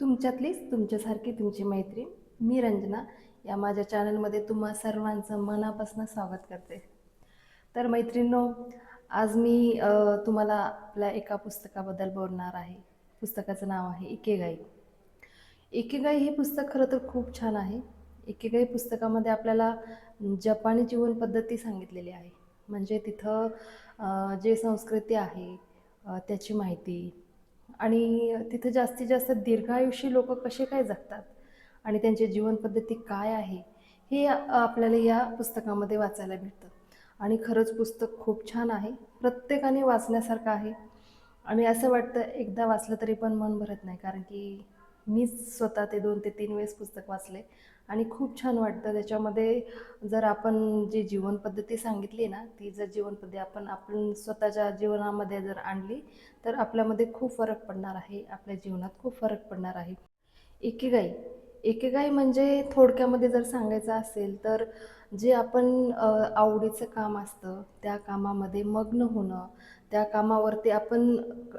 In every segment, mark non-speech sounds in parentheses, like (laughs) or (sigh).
तुमच्यातलीच तुमच्यासारखी तुमची मैत्रीण मी रंजना. या माझ्या चॅनलमध्ये तुम्हा सर्वांचं मनापासून स्वागत करते. तर मैत्रिणींनो आज मी तुम्हाला आपल्या एका पुस्तकाबद्दल बोलणार आहे. पुस्तकाचं नाव आहे इकेगाई. इकेगाई हे पुस्तक खरं तर खूप छान आहे. इकेगाई पुस्तकामध्ये आपल्याला जपानी जीवन पद्धती सांगितलेली आहे. म्हणजे तिथं जे संस्कृती आहे त्याची माहिती आणि तिथं जास्तीत जास्त दीर्घायुषी लोक कसे काय जगतात? आणि त्यांची जीवनपद्धती काय आहे? हे आपल्याला या पुस्तकामध्ये वाचायला भेटतं. आणि खरंच पुस्तक खूप छान आहे. प्रत्येकाने वाचण्यासारखं आहे. आणि असं वाटतं एकदा वाचलं तरी पण मन भरत नाही. कारण की मीच स्वतः ते दोन ते तीन वेळेस पुस्तक वाचले. आणि खूप छान वाटतं. त्याच्यामध्ये जर आपण जी जीवनपद्धती सांगितली ना ती जर जीवनपद्धती आपण आपण स्वतःच्या जीवनामध्ये जर आणली तर आपल्यामध्ये खूप फरक पडणार आहे. आपल्या जीवनात खूप फरक पडणार आहे. एकेगाई एकेगाई म्हणजे थोडक्यामध्ये जर सांगायचं असेल तर जे आपण आवडीचं काम असतं त्या कामामध्ये मग्न होणं त्या कामावरती आपण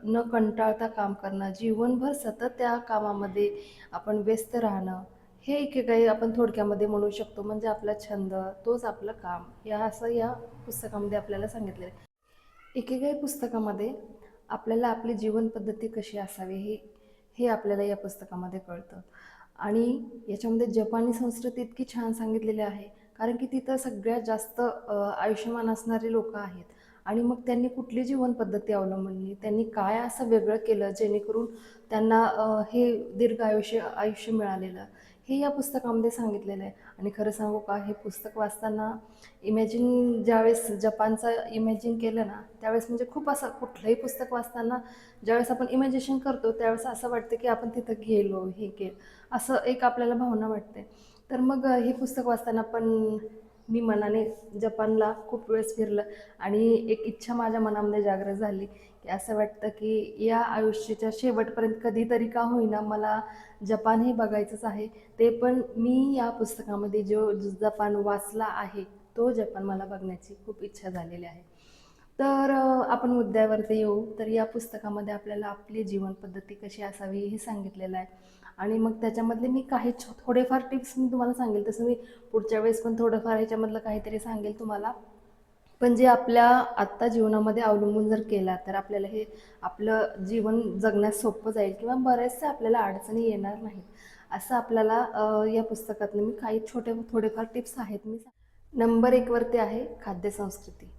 न कंटाळता काम करणं जीवनभर सतत त्या कामामध्ये आपण व्यस्त राहणं हे एकेकाही आपण थोडक्यामध्ये म्हणू शकतो. म्हणजे आपला छंद तोच आपलं काम. या असं या पुस्तकामध्ये आपल्याला सांगितलेलं आहे. एकेकाही पुस्तकामध्ये आपल्याला आपली जीवनपद्धती कशी असावी हे हे आपल्याला या पुस्तकामध्ये कळतं. आणि याच्यामध्ये जपानी संस्कृती इतकी छान सांगितलेली आहे. कारण की तिथं सगळ्यात जास्त आयुष्यमान असणारे लोक आहेत. आणि मग त्यांनी कुठली जीवनपद्धती अवलंबली? त्यांनी काय असं वेगळं केलं जेणेकरून त्यांना हे दीर्घ आयुष्य आयुष्य मिळालेलं? हे या पुस्तकामध्ये सांगितलेलं आहे. आणि खरं सांगू का हे पुस्तक वाचताना इमॅजिन ज्यावेळेस जपानचं इमॅजिन केलं ना त्यावेळेस म्हणजे खूप असं कुठलंही पुस्तक वाचताना ज्यावेळेस आपण इमॅजिनेशन करतो त्यावेळेस असं वाटतं की आपण तिथं गेलो हे केलं. असं एक आपल्याला भावना वाटते. तर मग हे पुस्तक वाचताना पण मी मनाने जपानला खूप वेळेस फिरलं आणि एक इच्छा माझ्या मनामध्ये जागृत झाली की असं वाटतं की या आयुष्याच्या शेवटपर्यंत कधीतरी का होईना मला जपान हे बघायचंच आहे. ते पण मी या पुस्तकामध्ये जो जपान वाचला आहे तो जपान मला बघण्याची खूप इच्छा झालेली आहे. तर आपण मुद्द्यावरती येऊ. तर या पुस्तकामध्ये आपल्याला आपली जीवनपद्धती कशी असावी हे सांगितलेलं आहे. आणि मग त्याच्यामधले मी काही छो थोडेफार टिप्स मी तुम्हाला सांगेल. तसं मी पुढच्या वेळेस पण थोडंफार ह्याच्यामधलं काहीतरी सांगेल तुम्हाला. पण जे आपल्या आत्ता जीवनामध्ये अवलंबून जर केला तर आपल्याला हे आपलं जीवन जगण्यास सोपं जाईल किंवा बऱ्याचशा आपल्याला अडचणी येणार नाहीत. असं आपल्याला या पुस्तकातनं मी काही छोटे थोडेफार टिप्स आहेत. मी नंबर एकवरती आहे खाद्यसंस्कृती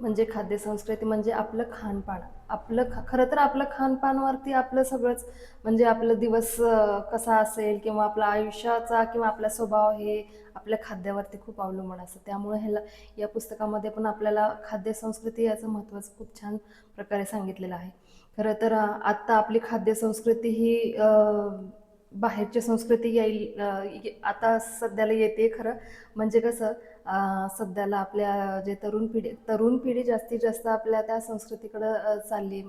म्हणजे खाद्यसंस्कृती म्हणजे आपलं खानपान. आपलं ख खरं तर आपलं खानपानवरती आपलं सगळंच म्हणजे आपलं दिवस कसा असेल किंवा आपला आयुष्याचा किंवा आपला स्वभाव हे आपल्या खाद्यावरती खूप अवलंबून असतं. त्यामुळे ह्याला या पुस्तकामध्ये पण आपल्याला खाद्यसंस्कृती याचं महत्त्वाचं खूप छान प्रकारे सांगितलेलं आहे. खरं तर आत्ता आपली खाद्य संस्कृती ही बाहेरची संस्कृती येईल ये- आता सध्याला येते खरं. म्हणजे कसं सध्याला आपल्या जे तरुण पिढी तरुण पिढी जास्तीत जास्त आपल्या त्या संस्कृतीकडं चालली.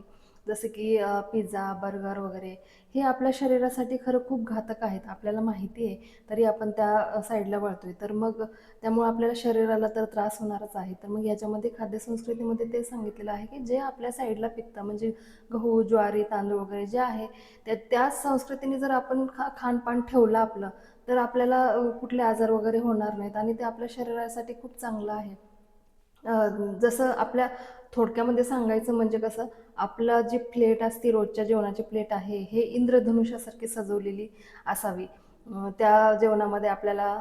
जसं की पिझ्झा बर्गर वगैरे हे आपल्या शरीरासाठी खरं खूप घातक आहेत. आपल्याला माहिती आहे तरी आपण त्या साईडला वळतोय. तर मग त्यामुळे आपल्याला शरीराला तर त्रास होणारच आहे. तर मग याच्यामध्ये खाद्यसंस्कृतीमध्ये ते सांगितलेलं आहे की जे आपल्या साईडला पिकतं म्हणजे गहू ज्वारी तांदूळ वगैरे जे आहे त्या त्याच संस्कृतीने जर आपण खा खानपान ठेवलं आपलं तर आपल्याला कुठले आजार वगैरे होणार नाहीत आणि ते आपल्या शरीरासाठी खूप चांगलं आहे. जसं आपल्या थोडक्यामध्ये सांगायचं म्हणजे कसं आपलं जी प्लेट असते रोजच्या जेवणाची प्लेट आहे हे इंद्रधनुष्यासारखी सजवलेली असावी. त्या जेवणामध्ये आपल्याला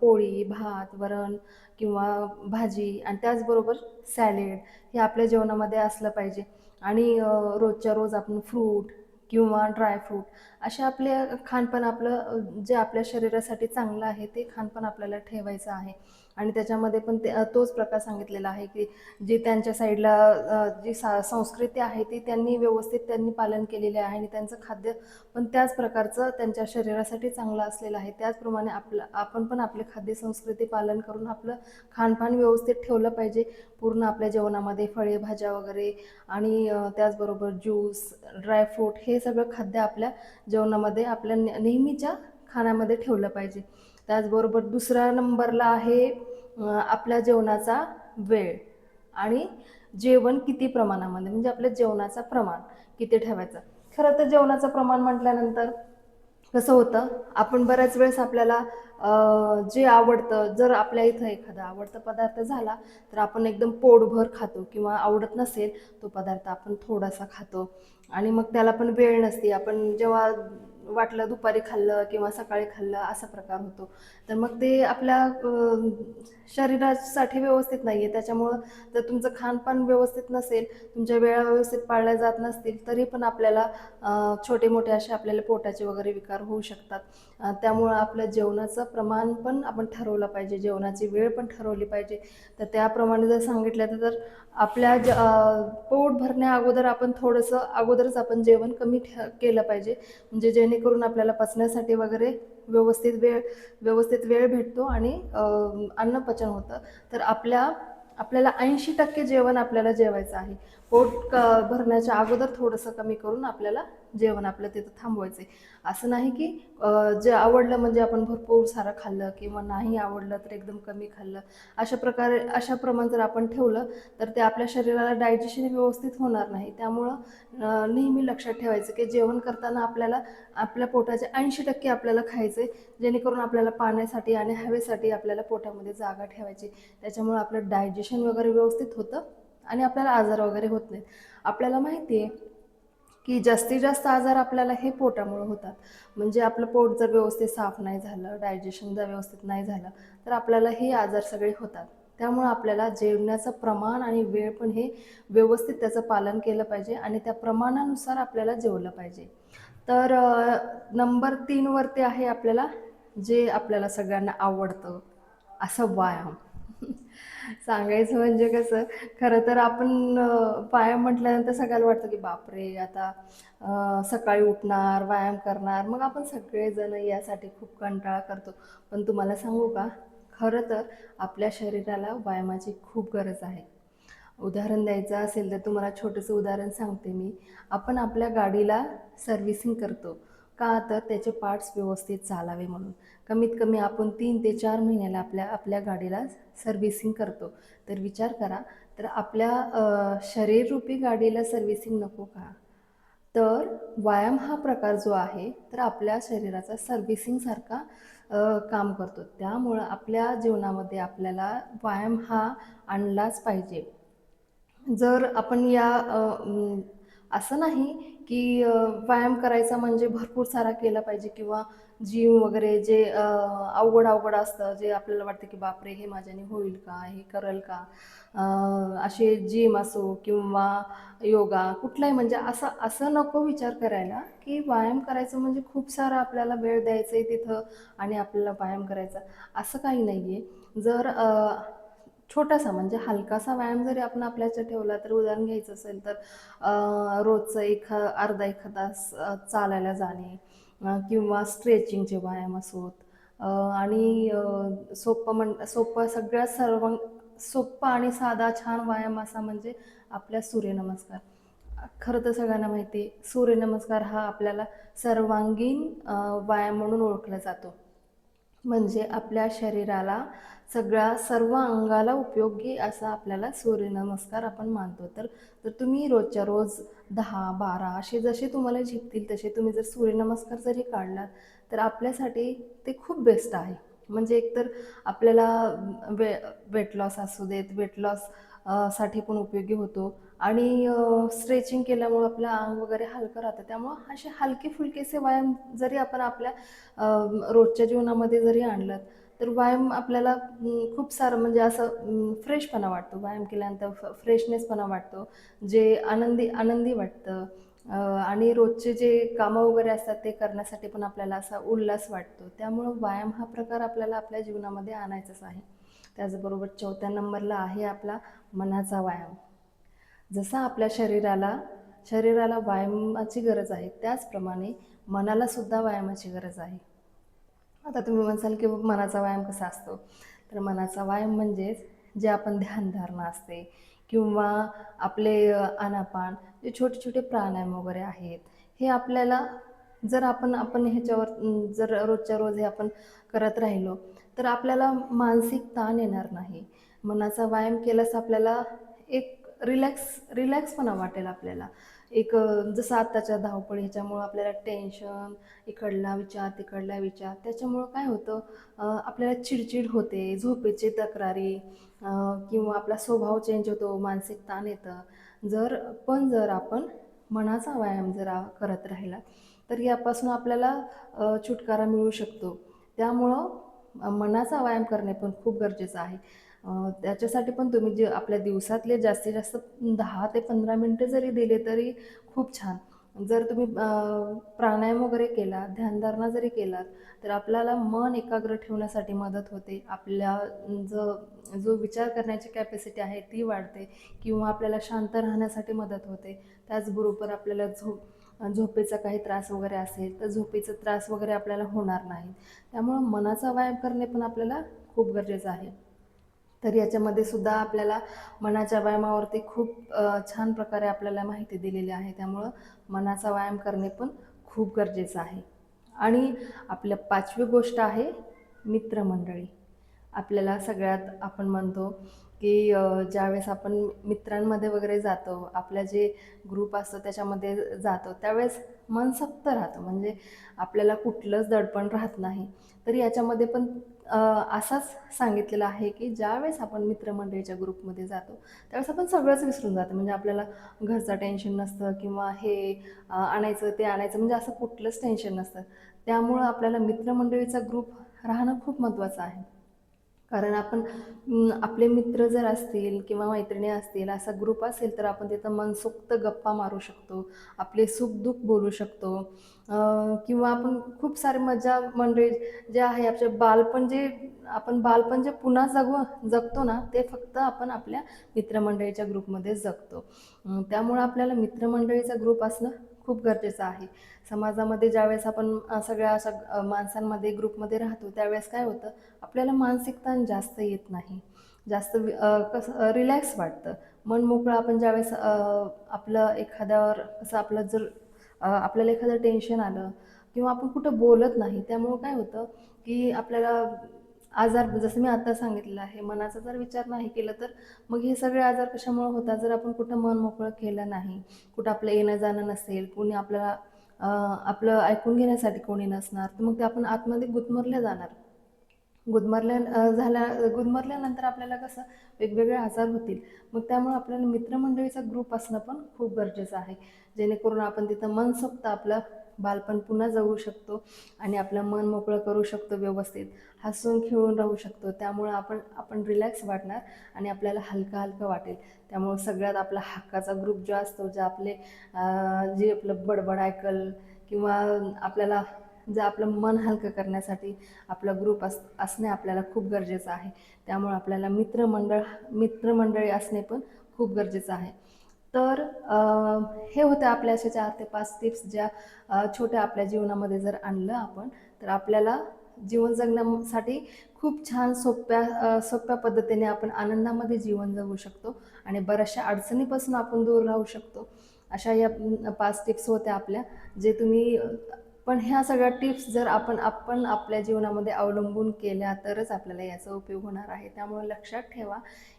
पोळी भात वरण किंवा भाजी आणि त्याचबरोबर सॅलेड हे आपल्या जेवणामध्ये असलं पाहिजे. आणि रोजच्या रोज आपण फ्रूट किंवा ड्रायफ्रूट असे आपले खानपान आपलं जे आपल्या शरीरासाठी चांगलं आहे ते खानपान आपल्याला ठेवायचं आहे. आणि त्याच्यामध्ये पण ते तोच प्रकार सांगितलेला आहे की जी त्यांच्या साईडला जी सा संस्कृती आहे ती त्यांनी व्यवस्थित त्यांनी पालन केलेले आहे आणि त्यांचं खाद्य पण त्याच प्रकारचं त्यांच्या शरीरासाठी चांगलं असलेलं आहे. त्याचप्रमाणे आपलं आपण पण आपले खाद्य संस्कृती पालन करून आपलं खानपान व्यवस्थित ठेवलं पाहिजे. पूर्ण आपल्या जेवणामध्ये फळे भाज्या वगैरे आणि त्याचबरोबर ज्यूस ड्रायफ्रूट हे सगळं खाद्य आपल्या जेवणामध्ये आपल्या ने- नेहमीच्या खाण्यामध्ये ठेवलं पाहिजे. त्याचबरोबर दुसऱ्या नंबरला आहे आपल्या जेवणाचा वेळ. आणि जेवण किती प्रमाणामध्ये? म्हणजे आपल्या जेवणाचा प्रमाण किती ठेवायचं? खरं तर जेवणाचं प्रमाण म्हटल्यानंतर कसं होतं? आपण बऱ्याच वेळेस आपल्याला जे आवडतं जर आपल्या इथं एखादा आवडता पदार्थ झाला तर आपण एकदम पोटभर खातो किंवा आवडत नसेल तो पदार्थ आपण थोडासा खातो. आणि मग त्याला पण वेळ नसते. आपण जेव्हा वाटलं दुपारी खाल्लं किंवा सकाळी खाल्लं असा प्रकार होतो. तर मग ते आपल्या शरीरासाठी व्यवस्थित नाही आहे त्याच्यामुळं जर तुमचं खानपान व्यवस्थित नसेल तुमच्या वेळा व्यवस्थित पाळल्या जात नसतील तरी पण आपल्याला छोटे मोठे असे आपल्याला पोटाचे वगैरे विकार होऊ शकतात. त्यामुळं आपलं जेवणाचं प्रमाण पण आपण ठरवलं पाहिजे. जेवणाची वेळ पण ठरवली पाहिजे. तर त्याप्रमाणे जर सांगितलं तर आपल्या ज पोट भरण्या अगोदर आपण थोडंसं अगोदरच आपण जेवण कमी ठे केलं पाहिजे. म्हणजे जेणेकरून आपल्याला पचण्यासाठी वगैरे व्यवस्थित वेळ व्यवस्थित वेळ भेटतो आणि अन्नपचन होतं. तर आपल्या आपल्याला ऐंशी टक्के जेवण आपल्याला जेवायचं आहे. पोट क भरण्याच्या अगोदर थोडंसं कमी करून आपल्याला जेवण आपलं तिथं थांबवायचं आहे असं नाही की जे आवडलं म्हणजे आपण भरपूर सारं खाल्लं किंवा नाही आवडलं तर एकदम कमी खाल्लं. अशा प्रकारे अशा प्रमाण जर आपण ठेवलं तर ते आपल्या शरीराला डायजेशन व्यवस्थित होणार नाही. त्यामुळं नेहमी लक्षात ठेवायचं की जेवण करताना आपल्याला आपल्या पोटाचे ऐंशी टक्के आपल्याला खायचे जेणेकरून आपल्याला पाण्यासाठी आणि हवेसाठी आपल्याला पोटामध्ये जागा ठेवायची. त्याच्यामुळं आपलं डायजेशन वगैरे व्यवस्थित होतं. आणि आपल्याला आजार वगैरे होत नाहीत. आपल्याला माहिती आहे की जास्तीत जास्त आजार आपल्याला हे पोटामुळे होतात. म्हणजे आपलं पोट जर व्यवस्थित साफ नाही झालं डायजेशन जर व्यवस्थित नाही झालं तर आपल्याला हे आजार सगळे होतात. त्यामुळं आपल्याला जेवण्याचं प्रमाण आणि वेळ पण हे व्यवस्थित त्याचं पालन केलं पाहिजे आणि त्या प्रमाणानुसार आपल्याला जेवलं पाहिजे. तर नंबर तीनवरती आहे आपल्याला जे आपल्याला सगळ्यांना आवडतं असं व्यायाम. (laughs) सांगायचं म्हणजे कसं खरं तर आपण व्यायाम म्हटल्यानंतर सगळ्याला वाटतं की बापरे आता सकाळी उठणार व्यायाम करणार मग आपण सगळेजण यासाठी खूप कंटाळा करतो. पण तुम्हाला सांगू का खरं तर आपल्या शरीराला व्यायामाची खूप गरज आहे. उदाहरण द्यायचं असेल तर तुम्हाला छोटंसं उदाहरण सांगते मी. आपण आपल्या गाडीला सर्व्हिसिंग करतो. का तर त्याचे पार्ट्स व्यवस्थित चालावे म्हणून. कमीत कमी आपण तीन ते चार महिन्याला आपल्या आपल्या गाडीला सर्व्हिसिंग करतो. तर विचार करा तर आपल्या शरीररूपी गाडीला सर्व्हिसिंग नको का? तर व्यायाम हा प्रकार जो आहे तर आपल्या शरीराचा सर्व्हिसिंगसारखा काम करतो. त्यामुळं आपल्या जीवनामध्ये आपल्याला व्यायाम हा आणलाच पाहिजे. जर आपण या असं नाही की व्यायाम करायचा म्हणजे भरपूर सारा केला पाहिजे किंवा जिम वगैरे जे अवघड अवघड असतं जे आपल्याला वाटतं की बापरे हे माझ्याने होईल का? हे करेल का? असे जिम असो किंवा योगा कुठलाही म्हणजे असं असं नको विचार करायला की व्यायाम करायचं म्हणजे खूप सारा आपल्याला वेळ द्यायचा आहे तिथं आणि आपल्याला व्यायाम करायचा. असं काही नाही आहे जर छोटासा म्हणजे हलकासा व्यायाम जरी आपण आपल्याच्या ठेवला तर उदाहरण घ्यायचं असेल तर रोजचं एक अर्धा एक तास चालायला जाणे किंवा स्ट्रेचिंगचे व्यायाम असोत आणि सोपं म्हण सोपं सगळ्यात सर्व सोप्पा आणि साधा छान व्यायाम असा म्हणजे आपल्या सूर्यनमस्कार. खरं तर सगळ्यांना माहिती आहे सूर्यनमस्कार हा आपल्याला सर्वांगीण व्यायाम म्हणून ओळखला जातो. म्हणजे आपल्या शरीराला सगळ्या सर्व अंगाला उपयोगी असा आपल्याला सूर्यनमस्कार आपण मानतो. तर तर तुम्ही रोजच्या रोज दहा बारा असे जसे तुम्हाला झेपतील तसे तुम्ही जर सूर्यनमस्कार जरी काढलात तर आपल्यासाठी ते खूप बेस्ट आहे. म्हणजे एकतर आपल्याला वे वेट लॉस असू देत वेट लॉससाठी पण उपयोगी होतो. आणि स्ट्रेचिंग केल्यामुळं आपलं अंग वगैरे हलकं राहतं. त्यामुळं असे हलके फुलकेसे व्यायाम जरी आपण आपल्या रोजच्या जीवनामध्ये जरी आणलं तर व्यायाम आपल्याला खूप सारं म्हणजे असं फ्रेशपणा वाटतो. व्यायाम केल्यानंतर फ फ्रेशनेसपणा वाटतो. जे आनंदी आनंदी वाटतं. आणि रोजचे जे कामं वगैरे असतात ते करण्यासाठी पण आपल्याला असा उल्हास वाटतो. त्यामुळं व्यायाम हा प्रकार आपल्याला आपल्या जीवनामध्ये आणायचाच आहे. त्याचबरोबर चौथ्या नंबरला आहे आपला मनाचा व्यायाम. जसा आपल्या शरीराला शरीराला व्यायामाची गरज आहे त्याचप्रमाणे मनालासुद्धा व्यायामाची गरज आहे. आता तुम्ही म्हणसाल की मनाचा व्यायाम कसा असतो? तर मनाचा व्यायाम म्हणजेच जे आपण ध्यानधारणा असते किंवा आपले अ, आनापान जे छोटे छोटे प्राणायाम वगैरे आहेत हे आपल्याला जर आपण आपण ह्याच्यावर जर रोजच्या रोज हे आपण करत राहिलो तर आपल्याला मानसिक ताण येणार नाही. मनाचा व्यायाम केल्यास आपल्याला एक रिलॅक्स रिलॅक्सपणा वाटेल आपल्याला. एक जसं आत्ताच्या धावपळ ह्याच्यामुळं आपल्याला टेन्शन इकडला विचार तिकडला विचार त्याच्यामुळं काय होतं आपल्याला चिडचिड होते झोपेची तक्रारी किंवा आपला स्वभाव चेंज होतो मानसिक ताण येतं. जर पण जर आपण मनाचा व्यायाम जर करत राहिला तर यापासून आपल्याला छुटकारा मिळू शकतो. त्यामुळं मनाचा व्यायाम करणे पण खूप गरजेचं आहे. त्याच्यासाठी पण तुम्ही जे आपल्या दिवसातले जास्तीत जास्त दहा ते पंधरा मिनटं जरी दिले तरी खूप छान. जर तुम्ही प्राणायाम वगैरे केला ध्यानधारणा जरी केलात तर आपल्याला मन एकाग्र ठेवण्यासाठी मदत होते. आपल्या जो जो विचार करण्याची कॅपॅसिटी आहे ती वाढते किंवा आपल्याला शांत राहण्यासाठी मदत होते. त्याचबरोबर आपल्याला झोप झोपेचा काही त्रास वगैरे असेल तर झोपेचा त्रास वगैरे आपल्याला होणार नाही. त्यामुळं मनाचा व्यायाम करणे पण आपल्याला खूप गरजेचं आहे. तर याच्यामध्ये सुद्धा आपल्याला मनाच्या व्यायामावरती खूप छान प्रकारे आपल्याला माहिती दिलेली आहे. त्यामुळं मनाचा व्यायाम करणे पण खूप गरजेचं आहे. आणि आपल्या पाचवी गोष्ट आहे मित्रमंडळी. आपल्याला सगळ्यात आपण म्हणतो की ज्यावेळेस आपण मित्रांमध्ये वगैरे जातो आपल्या जे ग्रुप असतो त्याच्यामध्ये जातो त्यावेळेस मन सक्त राहतं. म्हणजे आपल्याला कुठलंच दडपण राहत नाही. तर याच्यामध्ये पण असाच सांगितलेलं आहे की ज्यावेळेस आपण मित्रमंडळीच्या ग्रुपमध्ये जातो त्यावेळेस आपण सगळंच विसरून जातो. म्हणजे आपल्याला घरचं टेन्शन नसतं किंवा हे आणायचं ते आणायचं म्हणजे असं कुठलंच टेन्शन नसतं. त्यामुळं आपल्याला मित्रमंडळीचा ग्रुप राहणं खूप महत्त्वाचं आहे. कारण आपण आपले मित्र जर असतील किंवा मैत्रिणी असतील असा ग्रुप असेल तर आपण तिथं मनसोक्त गप्पा मारू शकतो आपले सुखदुःख बोलू शकतो. किंवा आपण खूप सारे मजा मंडळी जे आहे आपले बालपण जे आपण बालपण जे पुन्हा जगू जगतो ना ते फक्त आपण आपल्या मित्रमंडळीच्या ग्रुपमध्ये जगतो. त्यामुळं आपल्याला मित्रमंडळीचा ग्रुप असणं खूप गरजेचं आहे. समाजामध्ये ज्यावेळेस आपण सगळ्या अशा माणसांमध्ये ग्रुपमध्ये राहतो त्यावेळेस काय होतं आपल्याला मानसिक ताण जास्त येत नाही. जास्त कसं रिलॅक्स वाटतं. मन मोकळं आपण ज्यावेळेस आपलं एखाद्यावर कसं आपलं जर आपल्याला एखादं टेन्शन आलं किंवा आपण कुठं बोलत नाही त्यामुळं काय होतं की आपल्याला आजार जसं मी आता सांगितलेलं आहे मनाचा जर विचार नाही केला तर मग हे सगळे आजार कशामुळे होतात? जर आपण कुठं मन मोकळं केलं नाही कुठं आपलं येणं जाणं नसेल कुणी आपल्याला आपलं ऐकून घेण्यासाठी कोणी नसणार तर मग ते आपण आतमध्ये गुदमरले जाणार. गुदमरल्या झाल्या गुदमरल्यानंतर आपल्याला कसं वेगवेगळे आजार होतील. मग त्यामुळे आपल्याला मित्रमंडळीचा ग्रुप असणं पण खूप गरजेचं आहे. जेणेकरून आपण तिथं मनसोक्त आपलं बालपण पुन्हा जगू शकतो आणि आपलं मन मोकळं करू शकतो व्यवस्थित. हसून खेळून राहू शकतो. त्यामुळं आपण आपण रिलॅक्स वाटणार आणि आपल्याला हलकं हलकं वाटेल. त्यामुळं सगळ्यात आपला हक्काचा ग्रुप जो असतो जे आपले जे आपलं बडबड ऐकल किंवा आपल्याला जे आपलं मन हलकं करण्यासाठी आपला ग्रुप अस असणे आपल्याला खूप गरजेचं आहे. त्यामुळे आपल्याला मित्रमंडळ मित्रमंडळी असणे पण खूप गरजेचं आहे. तर हे होते आपल्या अशा चार ते पाच टिप्स ज्या छोट्या आपल्या जीवनामध्ये जर आणलं आपण तर आपल्याला जीवन जगण्यासाठी खूप छान सोप्या सोप्या पद्धतीने आपण आनंदामध्ये जीवन जगू शकतो आणि बऱ्याचशा अडचणीपासून आपण दूर राहू शकतो. अशा या पाच टिप्स होत्या आपल्या जे तुम्ही पण ह्या सगळ्या टिप्स जर आपण आपण आपल्या जीवनामध्ये अवलंबून केल्या तरच आपल्याला याचा उपयोग होणार आहे. त्यामुळे लक्षात ठेवा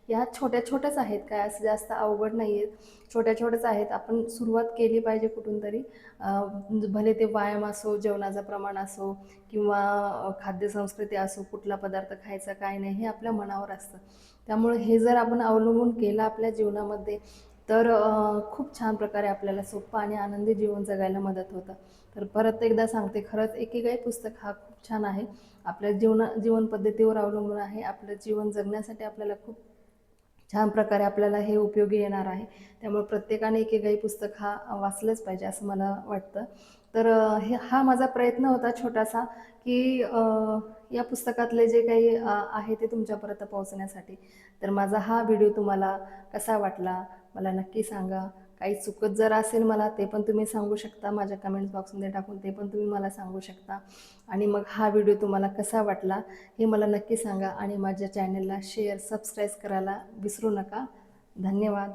या छोट्या छोट्याच आहेत. काय असं जास्त अवघड नाही आहेत छोट्या छोट्याच आहेत. आपण सुरुवात केली पाहिजे कुठून तरी. भले ते व्यायाम असो जेवणाचं प्रमाण असो किंवा खाद्यसंस्कृती असो कुठला पदार्थ खायचा काय नाही हे आपल्या मनावर असतं. त्यामुळे हे जर आपण अवलंबून केलं आपल्या जीवनामध्ये तर खूप छान प्रकारे आपल्याला सोपं आणि आनंदी जीवन जगायला मदत होतं. तर परत एकदा सांगते खरंच एकेकाही पुस्तक हा खूप छान आहे. आपल्या जीवना जीवन पद्धतीवर अवलंबून आहे. आपलं जीवन जगण्यासाठी आपल्याला खूप छान प्रकारे आपल्याला हे उपयोगी येणार आहे. त्यामुळे प्रत्येकाने एकेकाही पुस्तक हा वाचलंच पाहिजे असं मला वाटतं. तर हे हा माझा प्रयत्न होता छोटासा की या पुस्तकातले जे काही आहे ते तुमच्यापर्यंत पोहोचण्यासाठी. तर माझा हा व्हिडिओ तुम्हाला कसा वाटला मला नक्की सांगा. काही चुकत जर असेल मला ते पण तुम्ही सांगू शकता. माझ्या कमेंट्स बॉक्समध्ये टाकून ते पण तुम्ही मला सांगू शकता. आणि मग हा व्हिडिओ तुम्हाला कसा वाटला हे मला नक्की सांगा. आणि माझ्या चॅनलला शेअर सबस्क्राईब करायला विसरू नका. धन्यवाद.